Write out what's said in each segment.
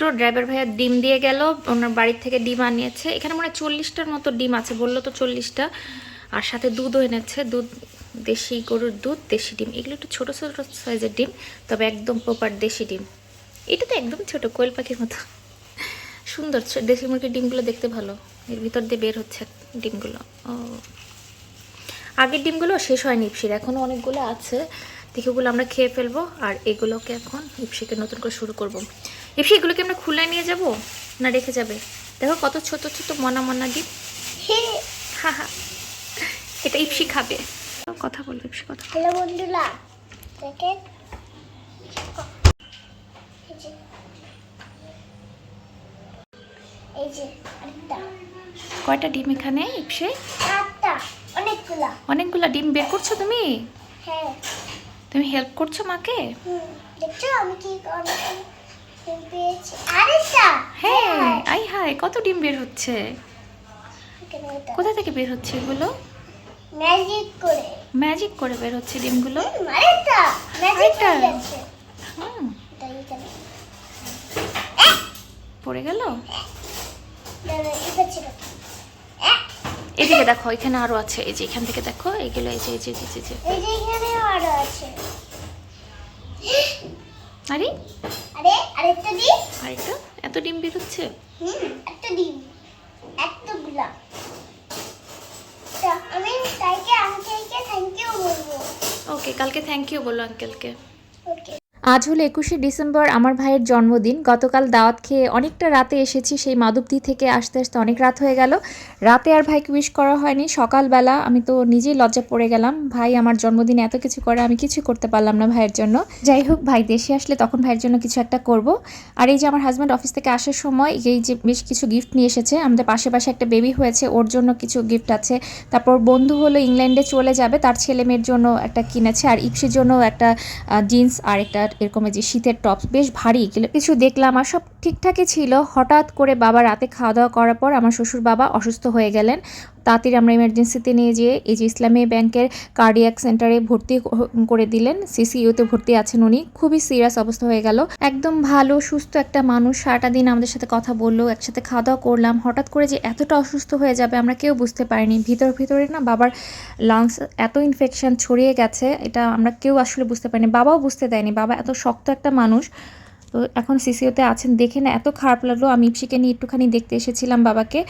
মাত্র ড্রাইভার ভাইয়া ডিম দিয়ে গেল, ওনার বাড়ির থেকে ডিম আনিয়েছে। এখানে মনে হয় চল্লিশটার মতো ডিম আছে, বলল তো চল্লিশটা। আর সাথে দুধও এনেছে, দুধ, দেশি গরুর দুধ, দেশি ডিম। এগুলো একটু ছোটো ছোটো সাইজের ডিম, তবে একদম প্রপার দেশি ডিম। এটা তো একদম ছোট, কোয়েল পাখির মতো। সুন্দর দেশি মুরগির ডিমগুলো দেখতে ভালো। এর ভিতর দিয়ে বের হচ্ছে ডিমগুলো। ও। আগের ডিমগুলো শেষ হয়নি ইপসির এখনও অনেকগুলো আছে। দেখে ওগুলো আমরা খেয়ে ফেলব, আর এগুলোকে এখন ইপসিকে নতুন করে শুরু করব। ইপসি এগুলোকে আমরা খুলে নিয়ে যাব? না রেখে যাবে? দেখো কত ছোট ছোট মনা মনা ডিম হা। হা এটা ইপসি খাবে। কথা বলবে ইপসি কথা হ্যালো বন্ধুরা দেখেন। কয়টা ডিম এখানে ইপসি? অনেকগুলো। ডিম বের করছ তুমি? হ্যাঁ। তুমি হেল্প করছ মাকে? দেখছ আমি কি হ্যাঁ আই হাই কত ডিম বের হচ্ছে? কোথা থেকে বের হচ্ছে এগুলো? ম্যাজিক করে। ম্যাজিক করে বের হচ্ছে ডিমগুলো? আরেকটা। ম্যাজিক করে পড়ে গেল? এদিকে দেখো এখানে আরও আছে। এই যে এখান থেকে দেখো এগুলো এই যে এই যে এই যে, এই যে। এই আরও আছে। আরে আরেকটা দিই আরেকটা? এত ডিম বের হচ্ছে? হুম একটা ডিম। এতগুলা তা আমি তাইকে আঙ্কেলকে থ্যাংক ইউ বলব। ওকে কালকে থ্যাংক ইউ বলো আঙ্কেলকে ওকে আজ হলো একুশে ডিসেম্বর, আমার ভাইয়ের জন্মদিন। গতকাল দাওয়াত খেয়ে অনেকটা রাতে এসেছি, সেই মাধবদী থেকে আসতে আসতে অনেক রাত হয়ে গেল। রাতে আর ভাইকে উইশ করা হয়নি। সকালবেলা আমি তো নিজেই লজ্জা পড়ে গেলাম। ভাই আমার জন্মদিনে এত কিছু করে, আমি কিছু করতে পারলাম না ভাইয়ের জন্য। যাই হোক, ভাই দেশে আসলে তখন ভাইয়ের জন্য কিছু একটা করব। আর এই যে আমার হাজব্যান্ড অফিস থেকে আসার সময় এই যে বেশ কিছু গিফট নিয়ে এসেছে। আমাদের পাশে পাশে একটা বেবি হয়েছে, ওর জন্য কিছু গিফট আছে। তারপর বন্ধু হলো ইংল্যান্ডে চলে যাবে, তার ছেলে মেয়ের জন্য একটা কিনেছে। আর ইপসির জন্য একটা জিন্স আর একটা এরকম যে শীতের টপস বেশ ভারী। কিছু দেখলাম আর সব ঠিকঠাকই ছিল। হঠাৎ করে বাবা রাতে খাওয়া দাওয়া করার পর আমার শ্বশুর বাবা অসুস্থ হয়ে গেলেন। তাড়াতাড়ি আমরা ইমার্জেন্সিতে নিয়ে যেয়ে এই যে ইসলামী ব্যাংকের কার্ডিয়াক সেন্টারে ভর্তি করে দিলেন। সিসিইউতে ভর্তি আছেন উনি। খুবই সিরিয়াস অবস্থা হয়ে গেল। একদম ভালো, সুস্থ একটা মানুষ। সারাটা দিন আমাদের সাথে কথা বলল, একসাথে খাওয়া দাওয়া করলাম। হঠাৎ করে যে এতটা অসুস্থ হয়ে যাবে আমরা কেউ বুঝতে পারিনি। ভিতর ভিতরে না বাবার লাংস এত ইনফেকশন ছড়িয়ে গেছে। এটা আমরা কেউ আসলে বুঝতে পারিনি। বাবাও বুঝতে দেয়নি। বাবা এত শক্ত একটা মানুষ। তো এখন সিসিওতে আছেন, দেখে না, এত খারাপ লাগল। আমি ইপসিকে নিয়ে একটুখানি দেখতে এসেছিলাম বাবাকে।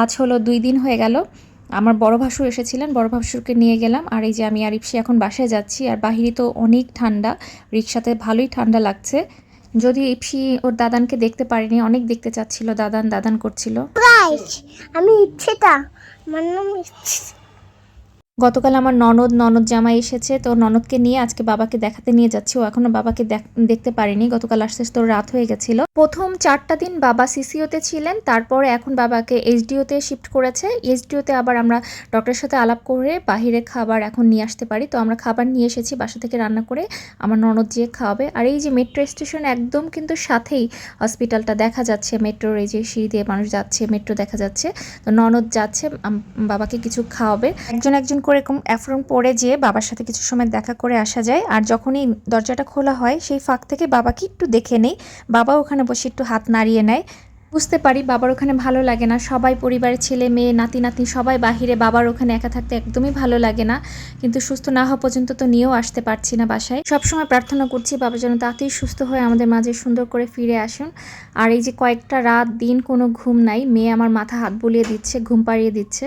আজ হলো দুই দিন হয়ে গেল। আমার বড় ভাসুর এসেছিলেন, বড় ভাসুরকে নিয়ে গেলাম। আর এই যে আমি আর ইপসি এখন বাসায় যাচ্ছি, আর বাহিরে তো অনেক ঠান্ডা, রিক্সাতে ভালোই ঠান্ডা লাগছে। যদি ইপসি ওর দাদানকে দেখতে পারিনি, অনেক দেখতে চাচ্ছিল, দাদান দাদান করছিল। আমি ইচ্ছেটা, আমার নাম গতকাল আমার ননদ ননদ জামাই এসেছে, তো ননদকে নিয়ে আজকে বাবাকে দেখাতে নিয়ে যাচ্ছি। ও এখনও বাবাকে দেখ- দেখতে পারিনি। গতকাল আস্তে ওর রাত হয়ে গেছিল। প্রথম চারটা দিন বাবা সিসিওতে ছিলেন, তারপরে এখন বাবাকে এইচডিওতে শিফট করেছে। এইচডিওতে আবার আমরা ডক্টরের সাথে আলাপ করে বাহিরে খাবার এখন নিয়ে আসতে পারি। তো আমরা খাবার নিয়ে এসেছি বাসা থেকে রান্না করে, আমার ননদ যেয়ে খাওয়াবে। আর এই যে মেট্রো স্টেশন একদম কিন্তু সাথেই হসপিটালটা দেখা যাচ্ছে। মেট্রোর এই যে সিঁড়ি দিয়ে মানুষ যাচ্ছে, মেট্রো দেখা যাচ্ছে। তো ননদ যাচ্ছে বাবাকে কিছু খাওয়াবে। একজন একজন করে এরকম অ্যাফ্রন পরে যেয়ে বাবার সাথে কিছু সময় দেখা করে আসা যায়। আর যখনই দরজাটা খোলা হয়, সেই ফাঁক থেকে বাবাকে একটু দেখে নেই। বাবা ওখানে বসে একটু হাত নাড়িয়ে নেয়। বুঝতে পারি বাবার ওখানে ভালো লাগে না। সবাই পরিবারের ছেলে, মেয়ে, নাতি, নাতনি সবাই বাহিরে বাবার ওখানে একা থাকতে একদমই ভালো লাগে না। কিন্তু সুস্থ না হওয়া পর্যন্ত তো নিয়েও আসতে পারছি না বাসায়। সবসময় প্রার্থনা করছি বাবা যেন তাড়াতাড়ি সুস্থ হয়ে আমাদের মাঝে সুন্দর করে ফিরে আসুন। আর এই যে কয়েকটা রাত, দিন কোনো ঘুম নাই। মেয়ে আমার মাথা হাত বুলিয়ে দিচ্ছে, ঘুম পাড়িয়ে দিচ্ছে।